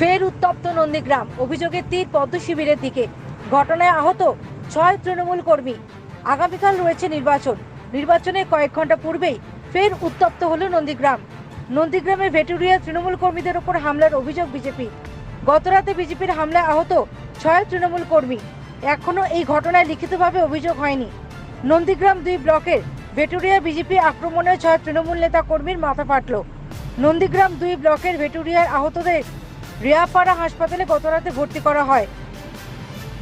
ফের উত্তপ্ত নন্দীগ্রাম। অভিযোগের তীর পদ্ম শিবিরের দিকে। ঘটনায় আহত ছয় তৃণমূল কর্মী। আগামীকাল রয়েছে নির্বাচন। নির্বাচনের কয়েক ঘণ্টা পূর্বেই ফের উত্তপ্ত হল নন্দীগ্রাম। নন্দীগ্রামের ভেটুরিয়া তৃণমূল কর্মীদের ওপর হামলার অভিযোগ বিজেপি। গতরাতে বিজেপির হামলায় আহত ছয় তৃণমূল কর্মী। এখনও এই ঘটনায় লিখিতভাবে অভিযোগ হয়নি। নন্দীগ্রাম দুই ব্লকের ভেটুরিয়া বিজেপি আক্রমণে ছয় তৃণমূল নেতা কর্মীর মাথা ফাটল। নন্দীগ্রাম দুই ব্লকের ভেটুরিয়ার আহতদের রিয়াপাড়া হাসপাতালে গতরাতে ভর্তি করা হয়।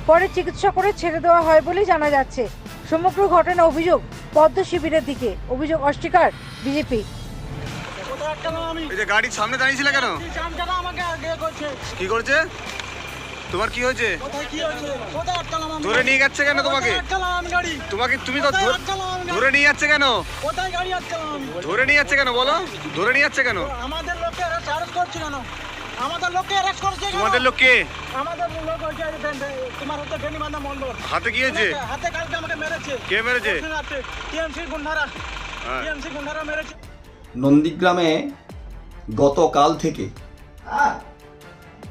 পরে চিকিৎসা করে ছেড়ে দেওয়া হয় বলেই জানা যাচ্ছে। সমগ্র ঘটনা অভিযোগ পদ্ম শিবিরের দিকে অভিযোগ অস্বীকার বিজেপি। এই যে গাড়ির সামনে দাঁড়িয়েছিলে কেন? জামটানা আমাকে আগে করছে কি করছে? তোমার কি হয়েছে? ধরে নিয়ে যাচ্ছে কেন তোমাকে? তোমাকে তুমি তো ধর- নিয়ে যাচ্ছে কেন? ধরে নিয়ে যাচ্ছে কেন বলো? ধরে নিয়ে যাচ্ছে কেন? আমাদের অ্যারেস্ট করছে কেন? আমাদের লোককে অ্যারেস্ট করছে তোমাদের লোক কে আমাদের লোক হচ্ছে তোমার হচ্ছে বেনিমান্দা মন্ডল। হাতে কি হয়েছে? হাতে কালকে আমাকে মেরেছে। কে মেরেছে? টিএমসি গুন্ডারা। হ্যাঁ। টিএমসি গুন্ডারা মেরেছে। নন্দীগ্রামে গতকাল থেকে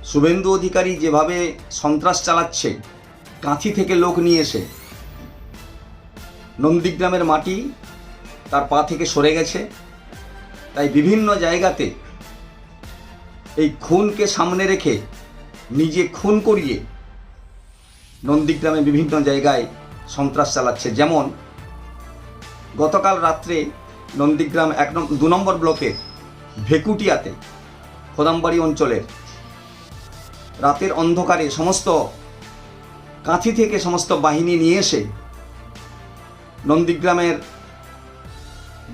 শুভেন্দু অধিকারী যেভাবে সন্ত্রাস চালাচ্ছে কাঁথি থেকে লোক নিয়ে এসে নন্দীগ্রামের মাটি তার পা থেকে সরে গেছে। তাই বিভিন্ন জায়গাতে এই খুনকে সামনে রেখে নিজে খুন করিয়ে নন্দীগ্রামে বিভিন্ন জায়গায় সন্ত্রাস চালাচ্ছে। যেমন গতকাল রাত্রে নন্দীগ্রাম এক দু নম্বর ব্লকের ভেকুটিয়াতে, খোদামবাড়ি অঞ্চলের রাতের অন্ধকারে সমস্ত কাঁথি থেকে সমস্ত বাহিনী নিয়ে এসে নন্দীগ্রামের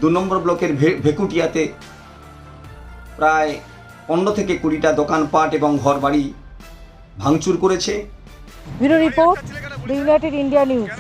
দু নম্বর ব্লকের ভেকুটিয়াতে প্রায় পনেরো থেকে কুড়িটা দোকানপাট এবং ঘরবাড়ি ভাঙচুর করেছে। United India News.